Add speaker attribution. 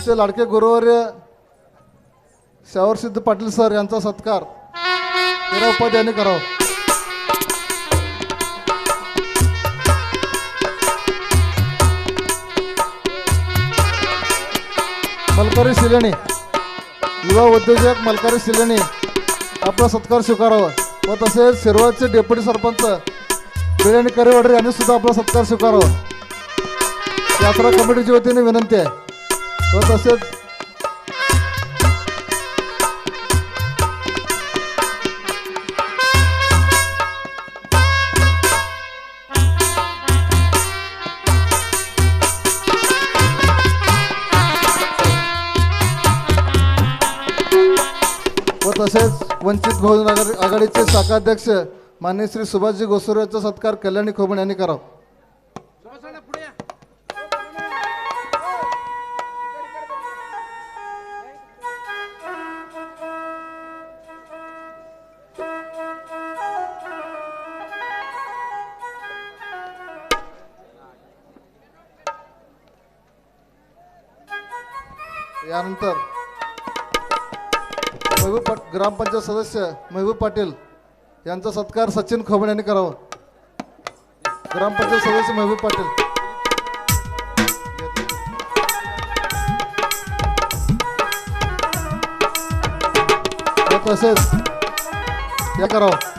Speaker 1: चे लाडके गुरुवर्य शावर सिद्ध पाटील सर यांचा सत्कार तेरा उपाध्यायांनी करावा. मलकारी शिलेणी युवा उद्योजक मलकारी शिलेणी आपला सत्कार स्वीकारावा. व तसेच शिरवळचे डेप्युटी सरपंच बिर्याणी करेवाडे यांनी सुद्धा आपला सत्कार स्वीकारावा. यात्रा कमिटीच्या वतीने विनंती आहे. व तसेच व तसेच वंचित बहुजन आघाडीचे शाखाध्यक्ष मान्य श्री सुभाषजी गोसुर यांचा सत्कार कल्याणी खोबण यांनी करावा. यानंतर महबूब पाट ग्रामपंचायत सदस्य महबूब पाटील यांचा सत्कार सचिन खोबण यांनी करावा. ग्रामपंचायत सदस्य महबूब पाटील. तसेच या करावं.